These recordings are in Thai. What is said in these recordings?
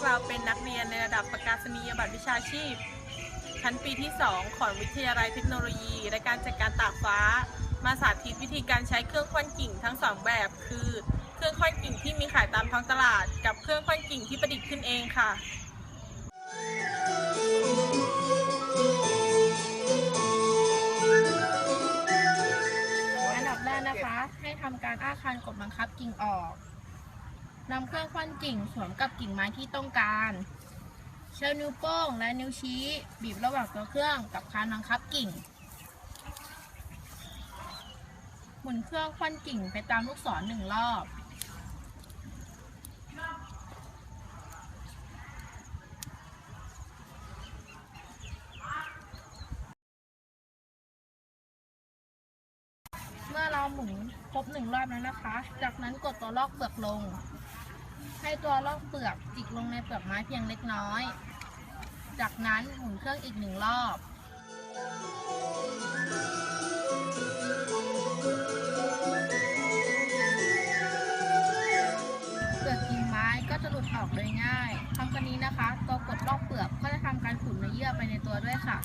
วกเราเป็นนักเรียนในระดับประกาศนียบัตรวิชาชีพ ชั้นปีที่ 2 ของวิทยาลัยเทคโนโลยี และการจัดการตากฟ้า มาสาธิตวิธีการใช้เครื่องควันกิ่งทั้งสองแบบ คือ เครื่องควันกิ่งที่มีขายตามท้องตลาด กับเครื่องควันกิ่งที่ประดิษฐ์ขึ้นเองค่ะอันดับแรกนะคะ ให้ทำการอ้าคานกดบังคับกิ่งออก นำเครื่องควันกิ่งสวมกับกิ่งไม้ที่ต้องการเชือนิ้วโป้งและนิ้วชี้บีบระหว่างตัวเครื่องกับคานบังคับกิ่ง หมุนเครื่องควันกิ่งไปตามลูกศรหนึ่งรอบเมื่อเราหมุนครบหนึ่งรอบแล้วนะคะ จากนั้นกดตัวลอกเปลือกลง ให้ตัวลอกเปลือกจิกลงในเปลือกไม้เพียงเล็กน้อย จากนั้นหมุนเครื่องอีกหนึ่งรอบเปลือกกิ่งไม้ก็จะหลุดออกโดยง่ายทำกันนี้นะคะ ตัวกดลอกเปลือกก็จะทำการขุดเนื้อเยื่อไปในตัวด้วยค่ะ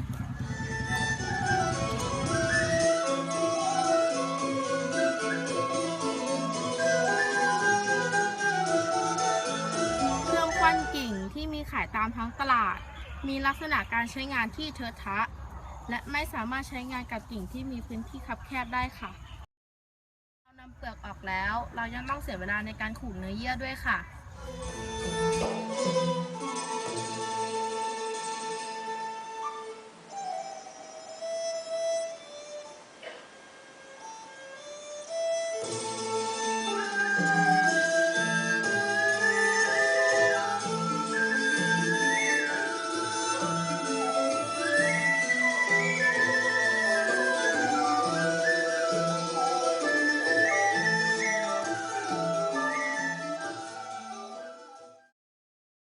ายตามทั้งตลาด มีลักษณะการใช้งานที่เทอะทะ และไม่สามารถใช้งานกับกิ่งที่มีพื้นที่คับแคบได้ค่ะ เรานำเปลือกออกแล้ว เรายังต้องเสียเวลาในการขูดเนื้อเยื่อด้วยค่ะ